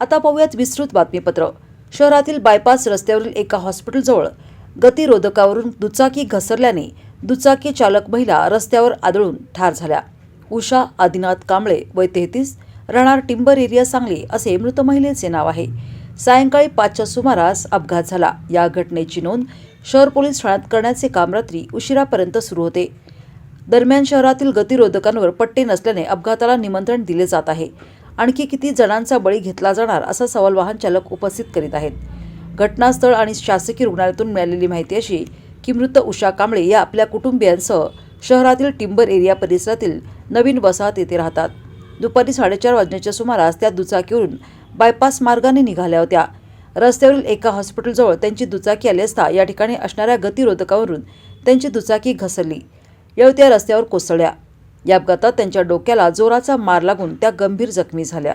आता पाहूयात विस्तृत बातमीपत्र. शहरातील बायपास रस्त्यावरील एका हॉस्पिटलजवळ गतिरोधकावरून दुचाकी घसरल्याने दुचाकी चालक महिला रस्त्यावर आदळून ठार झाल्या. उषा आदिनाथ कांबळे वय तेहतीस राहणार टिंबर एरिया सांगली असे मृत महिलेचे नाव आहे. सायंकाळी पाचच्या सुमारास अपघात झाला. या घटनेची नोंद शहर पोलीस ठाण्यात करण्याचे काम रात्री उशिरापर्यंत सुरू होते. दरम्यान शहरातील गतिरोधकांवर पट्टे नसल्याने अपघाताला निमंत्रण दिले जात आहे. आणखी किती जणांचा बळी घेतला जाणार असा सवाल वाहन चालक उपस्थित करीत आहेत. घटनास्थळ आणि शासकीय रुग्णालयातून मिळालेली माहिती अशी की मृत उषा कांबळे या आपल्या कुटुंबियांसह शहरातील टिंबर एरिया परिसरातील नवीन वसाहत येथे राहतात. दुपारी साडेचार वाजण्याच्या सुमारास त्या दुचाकीवरून बायपास मार्गाने निघाल्या होत्या. रस्त्यावरील एका हॉस्पिटलजवळ त्यांची दुचाकी आली असता या ठिकाणी असणाऱ्या गतिरोधकावरून त्यांची दुचाकी घसरली. यावेळी त्या रस्त्यावर कोसळल्या. या अपघातात त्यांच्या डोक्याला जोराचा मार लागून त्या गंभीर जखमी झाल्या.